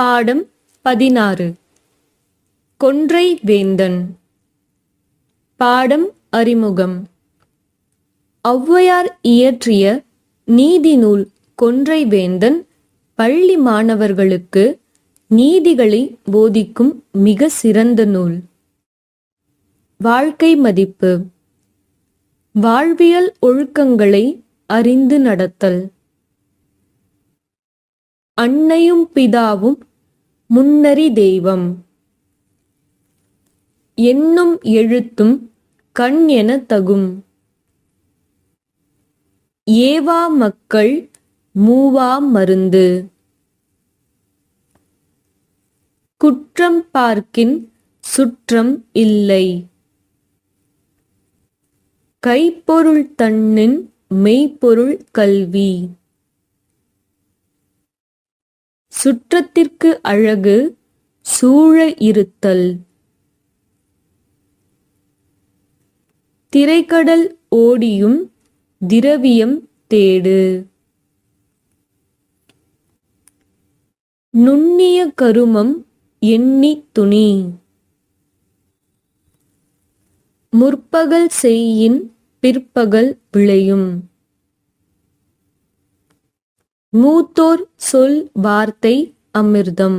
பாடம் பதினாறு. கொன்றை வேந்தன். பாடம் அறிமுகம். ஔவையார் இயற்றிய நீதி நூல் கொன்றை வேந்தன் பள்ளி மாணவர்களுக்கு நீதிகளை போதிக்கும் மிக சிறந்த நூல். வாழ்க்கை மதிப்பு. வாழ்வியல் ஒழுக்கங்களை அறிந்து நடத்தல். அன்னையும் பிதாவும் முன்னறி தெய்வம். என்னும் எழுத்தும் கண் என தகும். ஏவா மக்கள் மூவா மருந்து. குற்றம் பார்க்கின் சுற்றம் இல்லை. கைப்பொருள் தன்னின் மெய்ப்பொருள் கல்வி. சுற்றத்திற்கு அழகு சூழ இருத்தல். திரைக்கடல் ஓடியும் திரவியம் தேடு. நுண்ணிய கருமம் எண்ணி துணி. முற்பகல் செய்யின் பிற்பகல் விளையும். மூத்தோர் சொல் வார்த்தை அமிர்தம்.